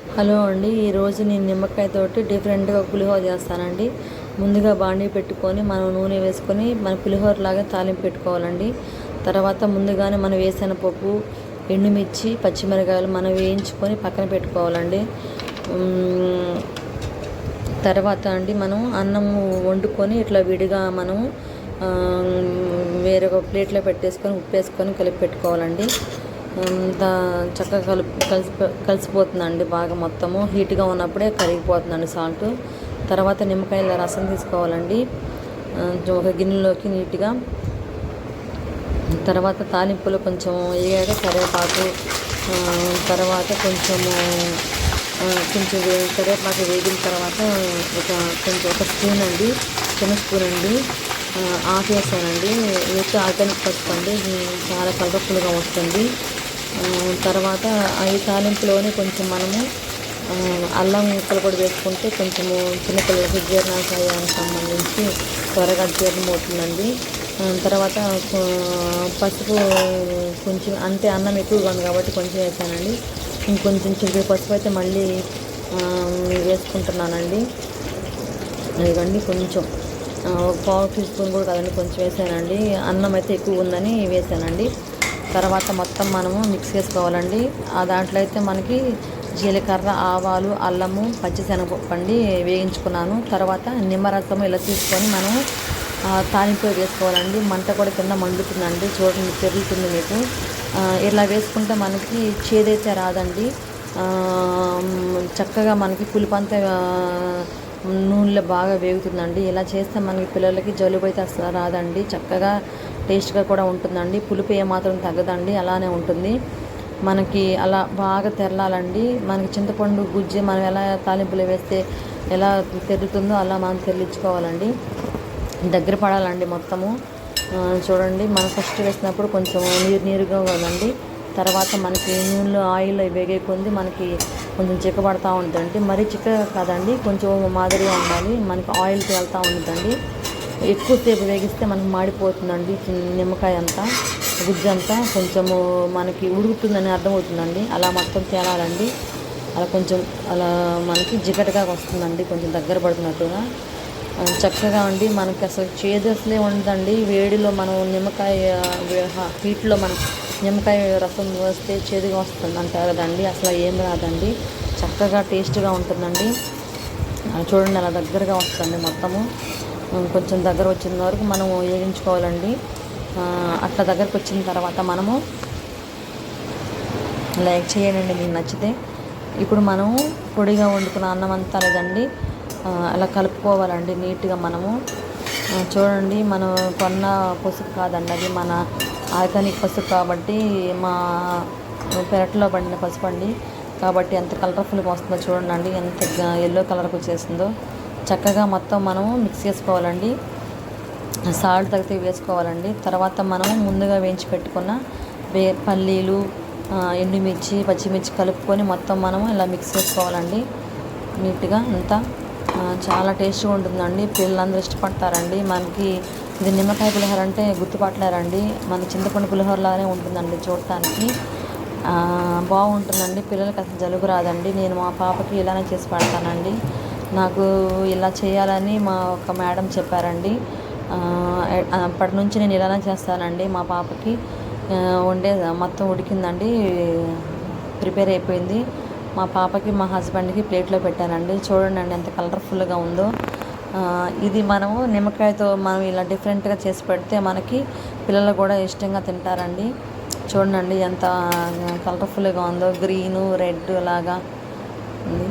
Hello అండి ఈరోజు నేను నిమ్మకాయతోటి డిఫరెంట్గా పులిహోర చేస్తానండి. ముందుగా బాండీ పెట్టుకొని మనం నూనె వేసుకొని మన పులిహోర లాగా తాలింపు పెట్టుకోవాలండి. తర్వాత ముందుగానే మనం వేసిన పప్పు ఎండుమిర్చి పచ్చిమిరకాయలు మనం వేయించుకొని పక్కన పెట్టుకోవాలండి. తర్వాత అండి మనం అన్నం వండుకొని ఇట్లా విడిగా మనం వేరొక ప్లేట్లో పెట్టేసుకొని ఉప్పు వేసుకొని కలిపి పెట్టుకోవాలండి. చక్కగా కలుపు కలిసి కలిసిపోతుందండి బాగా మొత్తము. హీట్గా ఉన్నప్పుడే కరిగిపోతుందండి సాల్ట్. తర్వాత నిమ్మకాయల రసం తీసుకోవాలండి. ఒక గిన్నెలోకి నీట్గా. తర్వాత తాలింపులో కొంచెం వేగాక కరివేపాకు తర్వాత కొంచెము కొంచెం కరివేపాకు వేగిన తర్వాత ఒక కొంచెం ఒక స్పూన్ అండి. చిన్న స్పూన్ అండి. ఆ, ఆఫ్ వేసానండి వేస్తే ఆర్గానిక్ పసుపు అండి. చాలా కలర్ఫుల్గా వస్తుంది. తర్వాత ఈ తాలింపులోనే కొంచెం మనము అల్లం ముక్కలు కూడా వేసుకుంటే కొంచెము చిన్నపిల్లలకి జీర్ణాశయానికి సంబంధించి త్వరగా జీర్ణం అవుతుందండి తర్వాత పసుపు కొంచెం అంటే అన్నం ఎక్కువగా ఉంది కాబట్టి కొంచెం వేసానండి. ఇంకొంచెం చిన్న పసుపు అయితే మళ్ళీ వేసుకుంటున్నానండి. ఇదిగండి కొంచెం ఒక పావు టీ స్పూన్ కూడా కదండి కొంచెం వేసానండి. అన్నం అయితే ఎక్కువ ఉందని వేసానండి. తర్వాత మొత్తం మనము మిక్స్ చేసుకోవాలండి. ఆ దాంట్లో అయితే మనకి జీలకర్ర ఆవాలు అల్లము పచ్చిశనగపప్పు వేయించుకున్నాను. తర్వాత నిమ్మరసం ఇలా తీసుకొని మనం తాలింపు వేసుకోవాలండి. మంట కూడా కింద మండుతుందండి. చూడండి పెరుగుతుంది మీకు. ఇలా వేసుకుంటే మనకి చేదైతే రాదండి. చక్కగా మనకి పులిపంత నూనెలో బాగా వేగుతుందండి. ఇలా చేస్తే మనకి పిల్లలకి జలుబు అయితే అసలు రాదండి. చక్కగా టేస్ట్గా కూడా ఉంటుందండి. పులుపు ఏమాత్రం తగ్గదండి. అలానే ఉంటుంది. మనకి అలా బాగా తెరలాలండి. మనకి చింతపండు గుజ్జి మనం ఎలా తాలింపులు వేస్తే ఎలా తెరుతుందో అలా మనం తెరలించుకోవాలండి. దగ్గర పడాలండి మొత్తము. చూడండి. మనం ఫస్ట్ వేసినప్పుడు కొంచెం నీరు నీరుగా ఉందండి. తర్వాత మనకి నూనెలో ఆయిల్ వేగే కొంది మనకి కొంచెం చిక్కబడతా ఉంటుందండి మరీ చిక్క కాదండి. కొంచెం మాదిరిగా ఉండాలి. మనకి ఆయిల్ తేలుతూ ఉంటుందండి ఎక్కువసేపు వేగిస్తే మనకు మాడిపోతుందండి నిమ్మకాయ అంతా గుజ్జు అంతా. కొంచెము మనకి ఉడుకుతుందని అర్థమవుతుందండి. అలా మొత్తం తేలాలండి. అలా కొంచెం అలా మనకి జిగటగా వస్తుందండి. కొంచెం దగ్గర పడుతున్నట్టుగా. చక్కగా అండి. మనకి అసలు చేదు అసలే ఉండదండి. వేడిలో మనం నిమ్మకాయ హీట్లో మనం నిమ్మకాయ రసం వస్తే చేదుగా వస్తుంది అంటారు కదండి. అసలు ఏం రాదండి. చక్కగా టేస్ట్గా ఉంటుందండి. చూడండి అలా దగ్గరగా వస్తుంది మొత్తము. కొంచెం దగ్గర వచ్చిన వరకు మనము వేయించుకోవాలండి అట్లా దగ్గరకు వచ్చిన తర్వాత మనము లైక్ చేయండి మీకు నచ్చితే. ఇప్పుడు మనము పొడిగా వండుకున్న అన్నం అంతా లేదండి. అలా కలుపుకోవాలండి నీట్గా మనము. చూడండి మనం కొన్న పసుపు కాదండి అది మన ఆర్గానిక్ పసుపు కాబట్టి మా పెరట్లో పండిన పసుపు అండి. కాబట్టి ఎంత కలర్ఫుల్గా వస్తుందో చూడండి ఎంత ఎల్లో కలర్కి వచ్చేసిందో. చక్కగా మొత్తం మనము మిక్స్ చేసుకోవాలండి. సాల్ట్ తగ్గితే వేసుకోవాలండి. తర్వాత మనము ముందుగా వేయించి పెట్టుకున్న వే పల్లీలు ఎండుమిర్చి పచ్చిమిర్చి కలుపుకొని మొత్తం మనము ఇలా మిక్స్ చేసుకోవాలండి. నీట్గా అంతా చాలా టేస్ట్గా ఉంటుందండి. పిల్లలందరూ ఇష్టపడతారండి. మనకి ఇది నిమ్మకాయ పులిహోర అంటే గుర్తుపట్టలేరండి. మన చింతపండు పులిహోరలానే ఉంటుందండి చూడటానికి. బాగుంటుందండి. పిల్లలకి అసలు జలుబు రాదండి. నేను మా పాపకి ఇలానే చేసి పెడతానండి. నాకు ఇలా చేయాలని మా ఒక మేడం చెప్పారండి. అప్పటి నుంచి నేను ఇలానే చేస్తానండి మా పాపకి. వండే మొత్తం ఉడికిందండి ప్రిపేర్ అయిపోయింది. మా పాపకి మా హస్బెండ్కి ప్లేట్లో పెట్టానండి. చూడండి అండి ఎంత కలర్ఫుల్గా ఉందో. ఇది మనము నిమ్మకాయతో మనం ఇలా డిఫరెంట్గా చేసి పెడితే మనకి పిల్లలు కూడా ఇష్టంగా తింటారండి. చూడండి ఎంత కలర్ఫుల్గా ఉందో గ్రీను రెడ్ లాగా ఉంది.